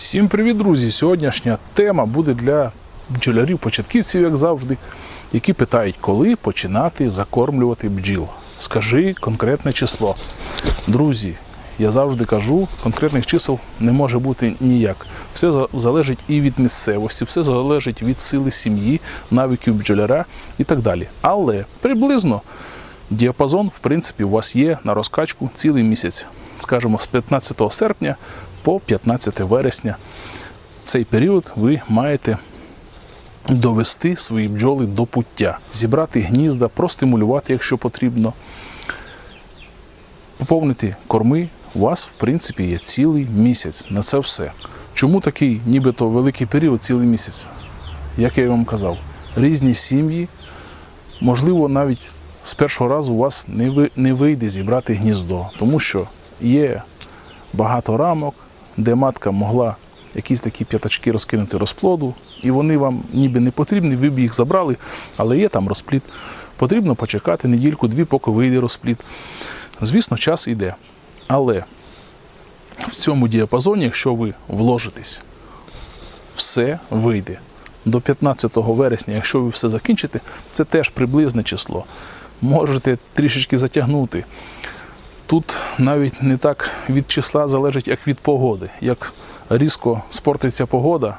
Всім привіт, друзі! Сьогоднішня тема буде для бджолярів-початківців, як завжди, які питають, коли починати закормлювати бджіл. Скажи конкретне число. Друзі, я завжди кажу, конкретних чисел не може бути ніяк. Все залежить і від місцевості, все залежить від сили сім'ї, навиків бджоляра і так далі. Але приблизно діапазон, в принципі, у вас є на розкачку цілий місяць. Скажімо, з 15 серпня по 15 вересня. Цей період ви маєте довести свої бджоли до пуття, зібрати гнізда, простимулювати, якщо потрібно, поповнити корми. У вас, в принципі, є цілий місяць на це все. Чому такий нібито великий період, цілий місяць? Як я вам казав, різні сім'ї, можливо, навіть з першого разу у вас не, ви, не вийде зібрати гніздо, тому що є багато рамок, де матка могла якісь такі п'ятачки розкинути розплоду, і вони вам ніби не потрібні, ви б їх забрали, але є там розплід. Потрібно почекати недільку-дві, поки вийде розплід. Звісно, час йде. Але в цьому діапазоні, якщо ви вложитесь, все вийде. До 15 вересня, якщо ви все закінчите, це теж приблизне число. Можете трішечки затягнути. Тут навіть не так від числа залежить, як від погоди. Як різко спортиться погода,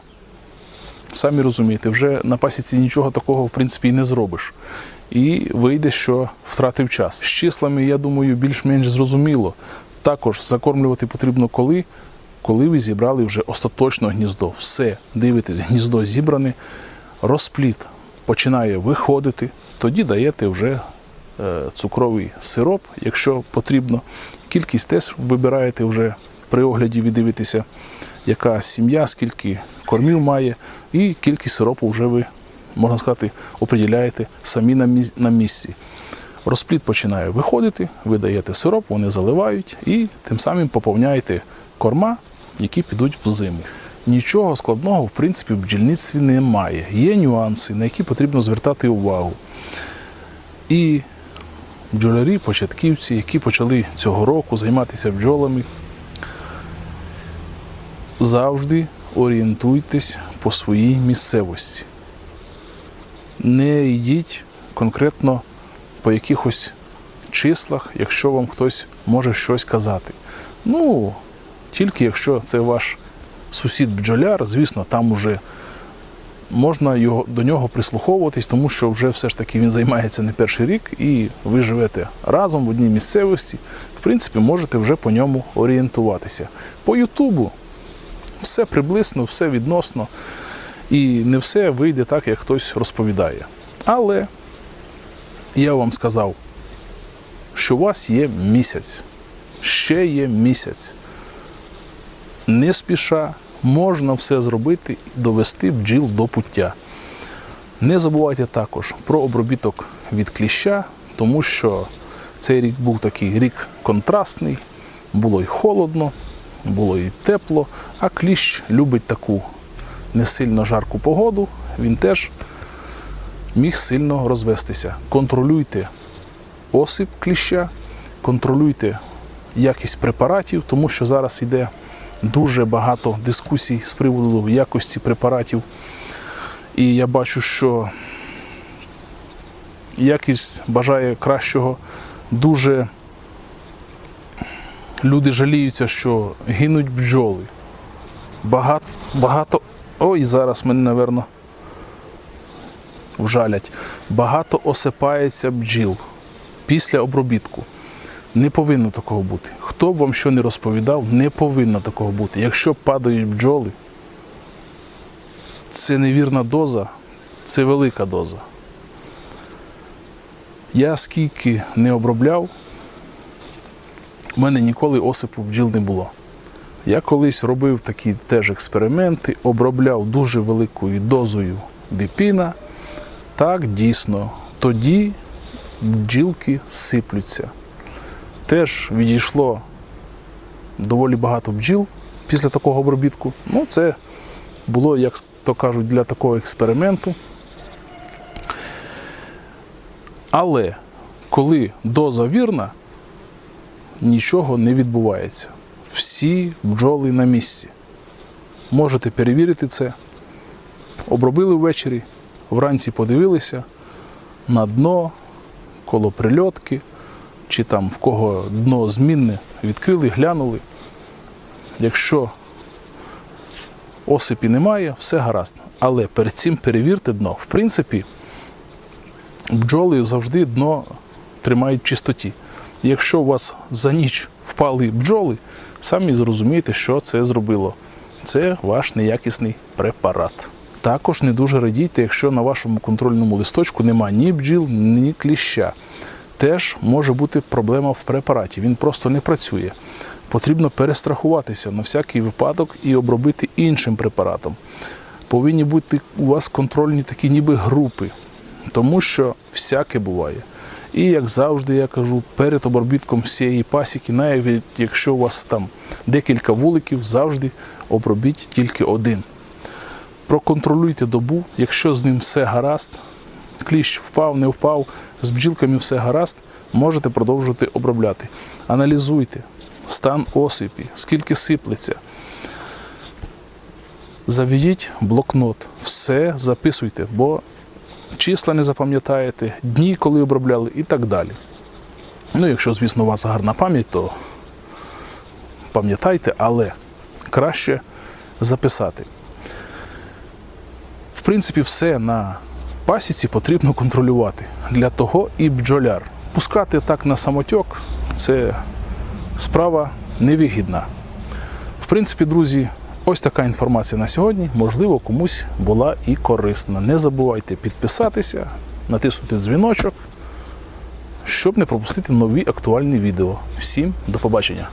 самі розумієте, вже на пасіці нічого такого в принципі і не зробиш. І вийде, що втратив час. З числами, я думаю, більш-менш зрозуміло. Також закормлювати потрібно коли, коли ви зібрали вже остаточно гніздо. Все, дивитесь, гніздо зібране, розпліт починає виходити, тоді даєте вже цукровий сироп, якщо потрібно. Кількість теж вибираєте вже при огляді, ви дивитеся, яка сім'я, скільки кормів має, і кількість сиропу вже ви, можна сказати, оприділяєте самі на місці. Розплід починає виходити, ви даєте сироп, вони заливають і тим самим поповняєте корма, які підуть в зиму. Нічого складного, в принципі, в бджільництві немає. Є нюанси, на які потрібно звертати увагу. І бджолярі, початківці, які почали цього року займатися бджолами, завжди орієнтуйтесь по своїй місцевості. Не йдіть конкретно по якихось числах, якщо вам хтось може щось казати. Ну, тільки якщо це ваш сусід бджоляр, звісно, там уже можна його, до нього прислуховуватись, тому що вже все ж таки він займається не перший рік, і ви живете разом в одній місцевості. В принципі, можете вже по ньому орієнтуватися. По Ютубу все приблизно, все відносно, і не все вийде так, як хтось розповідає. Але я вам сказав, що у вас є місяць, ще є місяць. Не спіша, можна все зробити і довести бджіл до пуття. Не забувайте також про обробіток від кліща, тому що цей рік був такий рік контрастний, було й холодно, було і тепло, а кліщ любить таку не сильно жарку погоду, він теж міг сильно розвестися. Контролюйте осип кліща, контролюйте якість препаратів, тому що зараз йде дуже багато дискусій з приводу якості препаратів. І я бачу, що якість бажає кращого. Дуже люди жаліються, що гинуть бджоли. Багато, багато. Ой, зараз мене, напевно, вжалять. Багато осипається бджіл після обробітку. Не повинно такого бути. Хто б вам що не розповідав, не повинно такого бути. Якщо падають бджоли, це невірна доза, це велика доза. Я скільки не обробляв, у мене ніколи осипу бджіл не було. Я колись робив такі теж експерименти, обробляв дуже великою дозою біпіна. Так, дійсно, тоді бджілки сиплються. Теж відійшло доволі багато бджіл після такого обробітку. Ну, це було, як то кажуть, для такого експерименту. Але коли доза вірна, нічого не відбувається. Всі бджоли на місці. можете перевірити це. Обробили ввечері, вранці подивилися на дно, коло прильотки, чи там в кого дно змінне, відкрили, глянули. Якщо осипі немає, все гаразд. Але перед цим перевірте дно. В принципі, бджоли завжди дно тримають в чистоті. Якщо у вас за ніч впали бджоли, самі зрозумієте, що це зробило. Це ваш неякісний препарат. Також не дуже радійте, якщо на вашому контрольному листочку немає ні бджіл, ні кліща. Теж може бути проблема в препараті. Він просто не працює. Потрібно перестрахуватися на всякий випадок і обробити іншим препаратом. Повинні бути у вас контрольні такі ніби групи, тому що всяке буває. І як завжди, я кажу, перед обробітком всієї пасіки, навіть якщо у вас там декілька вуликів, завжди обробіть тільки один. Проконтролюйте добу, якщо з ним все гаразд, кліщ впав, не впав, з бджілками все гаразд, можете продовжувати обробляти. Аналізуйте стан осипі, скільки сиплеться. Заведіть блокнот, все записуйте, бо числа не запам'ятаєте, дні, коли обробляли і так далі. Ну, якщо, звісно, у вас гарна пам'ять, то пам'ятайте, але краще записати. В принципі, все на пасіці потрібно контролювати. Для того і бджоляр. Пускати так на самотьок це справа невигідна. В принципі, друзі, ось така інформація на сьогодні. Можливо, комусь була і корисна. Не забувайте підписатися, натиснути дзвіночок, щоб не пропустити нові актуальні відео. Всім до побачення!